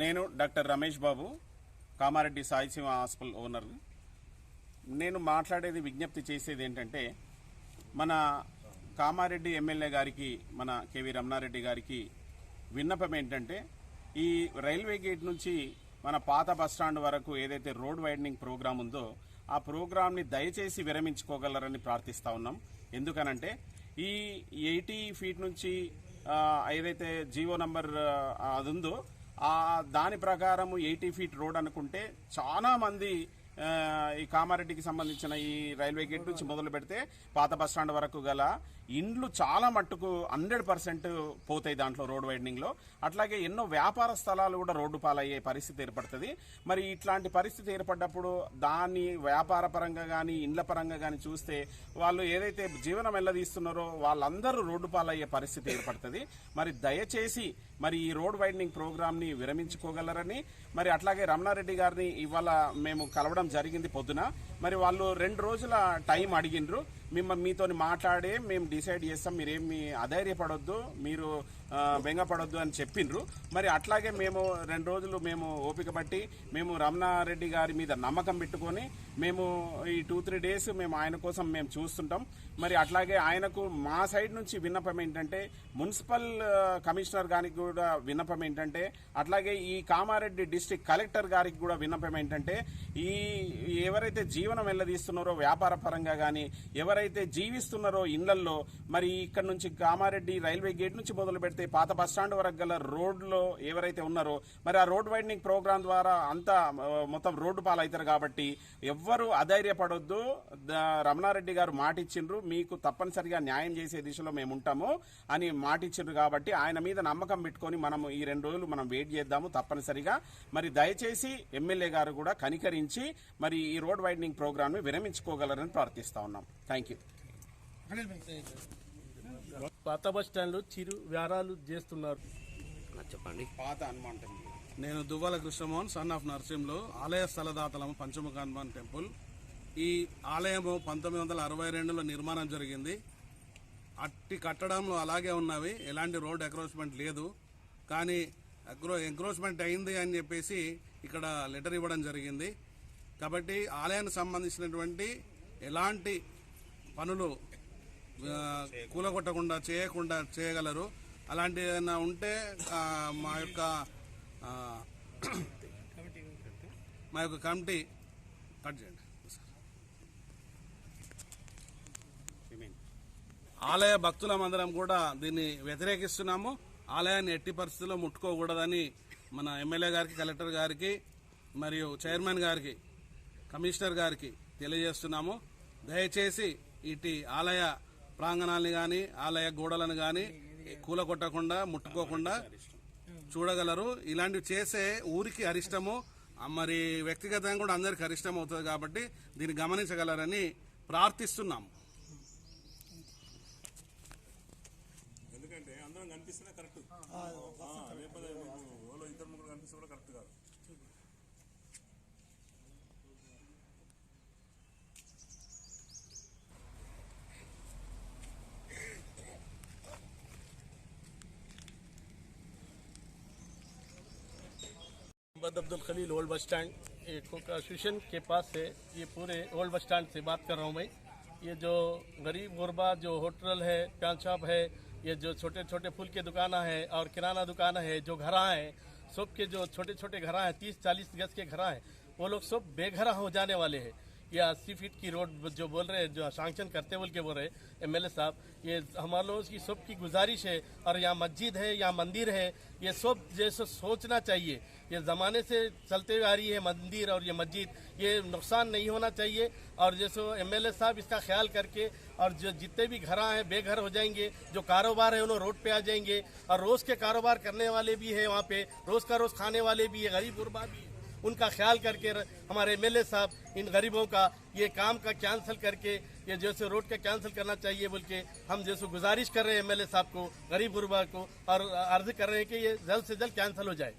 నేను doctor Ramesh Babu Kamareddy Saishiva hospital owner. నేను మాట్లాడేది విజ్ఞప్తి చేసేది ఏంటంటే మన కామారెడ్డి ఎమ్మెల్యే గారికి మన కేవీ రమణారెడ్డి గారికి విన్నపం ఏంటంటే ఈ రైల్వే గేట్ నుంచి మన పాత బస్టాండ్ వరకు ఏదైతే రోడ్ వైడనింగ్ ప్రోగ్రాం ఉందో ఆ ప్రోగ్రామ్ని దయచేసి విరమించుకోగలరని ప్రార్థిస్తా ఉన్నాం. ఎందుకనంటే ఈ ఎయిటీ ఫీట్ నుంచి ఏదైతే జీవో నంబర్ అది ఉందో దాని ప్రకారం ఎయిటీ ఫీట్ రోడ్ అనుకుంటే చాలామంది ఈ కామారెడ్డికి సంబంధించిన ఈ రైల్వే గేట్ నుంచి మొదలు పెడితే పాత బస్టాండ్ వరకు గల ఇండ్లు చాలా మట్టుకు హండ్రెడ్ పర్సెంట్ పోతాయి దాంట్లో రోడ్ వైడనింగ్లో అట్లాగే ఎన్నో వ్యాపార స్థలాలు కూడా రోడ్డు పాలయ్యే పరిస్థితి ఏర్పడుతుంది. మరి ఇట్లాంటి పరిస్థితి ఏర్పడ్డప్పుడు దాన్ని వ్యాపార పరంగా కానీ ఇండ్ల పరంగా కానీ చూస్తే వాళ్ళు ఏదైతే జీవనం వెళ్ళదీస్తున్నారో వాళ్ళందరూ రోడ్డు పాలయ్యే పరిస్థితి ఏర్పడుతుంది. మరి దయచేసి మరి ఈ రోడ్ వైడనింగ్ ప్రోగ్రామ్ని విరమించుకోగలరని మరి అట్లాగే రమణారెడ్డి గారిని ఇవాళ మేము కలవడం జరిగింది పొద్దున. మరి వాళ్ళు రెండు రోజుల టైం అడిగిండ్రు. మిమ్మల్ని మీతోని మాట్లాడే మేము డిసైడ్ చేస్తాం మీరేమి అధైర్యపడొద్దు మీరు ఆ, బెంగపడొద్దు అని చెప్పిండ్రు మరి అట్లాగే మేము రెండు రోజులు మేము ఓపిక బట్టి మేము రమణారెడ్డి గారి మీద నమ్మకం పెట్టుకొని మేము ఈ టూ త్రీ డేస్ మేము ఆయన కోసం మేము చూస్తుంటాం. మరి అట్లాగే ఆయనకు మా సైడ్ నుంచి విన్నపం ఏంటంటే మున్సిపల్ కమిషనర్ గారికి కూడా విన్నపం ఏంటంటే అట్లాగే ఈ కామారెడ్డి డిస్టిక్ కలెక్టర్ గారికి కూడా విన్నపం ఏంటంటే ఈ ఎవరైతే జీవనం వెళ్ళదీస్తున్నారో వ్యాపార పరంగా కానీ ఎవరైతే జీవిస్తున్నారో ఇళ్ళల్లో మరి ఇక్కడ నుంచి కామారెడ్డి రైల్వే గేట్ నుంచి మొదలు పెడితే పాత బస్ స్టాండ్ వరకు గల రోడ్లో ఎవరైతే ఉన్నారో మరి ఆ రోడ్ వైడనింగ్ ప్రోగ్రామ్ ద్వారా అంతా మొత్తం రోడ్డు పాలవుతారు కాబట్టి ఎవ్వరు అధైర్యపడొద్దు. రమణారెడ్డి గారు మాటిచ్చిండ్రు మీకు తప్పనిసరిగా న్యాయం చేసే దిశలో మేము ఉంటాము అని మాటిచ్చిండ్రు కాబట్టి ఆయన మీద నమ్మకం పెట్టుకొని మనం ఈ రెండు రోజులు మనం వెయిట్ చేద్దాము తప్పనిసరిగా. మరి దయచేసి ఎమ్మెల్యే గారు కూడా కనికరించి మరి ఈ రోడ్ వైడనింగ్ ప్రోగ్రామ్ని విరమించుకోగలరని ప్రార్థిస్తా ఉన్నాం. Thank you. పాత బస్ స్టాండ్లో చిరు వ్యారాలు చేస్తున్నారు. చెప్పండి. పాత హనుమాన్ టెంపుల్. నేను దువ్వాల కృష్ణమోహన్ సన్ ఆఫ్ నర్సింహులు ఆలయ స్థలదాతలము పంచముఖ హనుమాన్ టెంపుల్. ఈ ఆలయము పంతొమ్మిది వందల అరవై రెండులో నిర్మాణం జరిగింది. అట్టి కట్టడంలో అలాగే ఉన్నవి. ఎలాంటి రోడ్ ఎక్రోచ్మెంట్ లేదు. కానీ ఎక్రో ఎంక్రోచ్మెంట్ అయింది అని చెప్పేసి ఇక్కడ లెటర్ ఇవ్వడం జరిగింది. కాబట్టి ఆలయానికి సంబంధించినటువంటి ఎలాంటి పనులు కూలగొట్టకుండా చేయకుండా చేయగలరు. అలాంటి ఏదైనా ఉంటే మా యొక్క మా యొక్క కమిటీ కట్ చేయండి. ఆలయ భక్తులమందరం కూడా దీన్ని వ్యతిరేకిస్తున్నాము. ఆలయాన్ని ఎట్టి పరిస్థితుల్లో ముట్టుకోకూడదని మన ఎమ్మెల్యే గారికి కలెక్టర్ గారికి మరియు చైర్మన్ గారికి కమిషనర్ గారికి తెలియజేస్తున్నాము. దయచేసి ఇటు ఆలయ ప్రాంగణాలని కానీ ఆలయ గోడలను కానీ కూలగొట్టకుండా ముట్టుకోకుండా చూడగలరు. ఇలాంటివి చేసే ఊరికి అరిష్టము మరి వ్యక్తిగతంగా కూడా అందరికి అరిష్టం అవుతుంది కాబట్టి దీన్ని గమనించగలరని ప్రార్థిస్తున్నాము. ఎందుకంటే అందరం కనిపిస్తేనే కరెక్ట్. ఇద్దరు ముగ్గురు కనిపిస్తే కూడా కరెక్ట్ కాదు. Mohammad Abdul Khalil old bus stand association के पास से ये पूरे ओल्ड बस स्टैंड से बात कर रहा हूँ मैं। ये जो गरीब गुरबा, जो होटल है प्यान शॉप है, ये जो छोटे छोटे फूल के दुकाना है और किराना दुकान है, जो घरा है, सब के जो छोटे छोटे घरा हैं, तीस चालीस गज के घरा हैं, वो लोग सब बेघरा हो जाने वाले हैं। ये अस्सी फीट की रोड जो बोल रहे हैं, जो सैंक्शन करते बोल के बोल रहे हैं एमएलए साहब, ये हमारे लोगों की सबकी गुजारिश है और यहाँ मस्जिद है, यहाँ मंदिर है, ये सब जैसे सोचना चाहिए। ये ज़माने से चलते आ रही है मंदिर और ये मस्जिद, ये नुकसान नहीं होना चाहिए। और जैसे एमएलए साहब इसका ख्याल करके और जो जितने भी घर हैं, बेघर हो जाएँगे, जो कारोबार है उन्होंने रोड पे आ जाएँगे। और रोज़ के कारोबार करने वाले भी है वहाँ पे, रोज़ का रोज़ खाने वाले भी है, गरीब गुरबा भी है। उनका ख्याल करके हमारे एमएलए साहब, इन गरीबों का ये काम का कैंसिल करके, ये जैसे रोड का कैंसिल करना चाहिए बोल के हम जैसे गुजारिश कर रहे हैं एमएलए साहब को, गरीब गुरबा को, और अर्ज़ कर रहे हैं कि ये जल्द से जल्द कैंसिल हो जाए।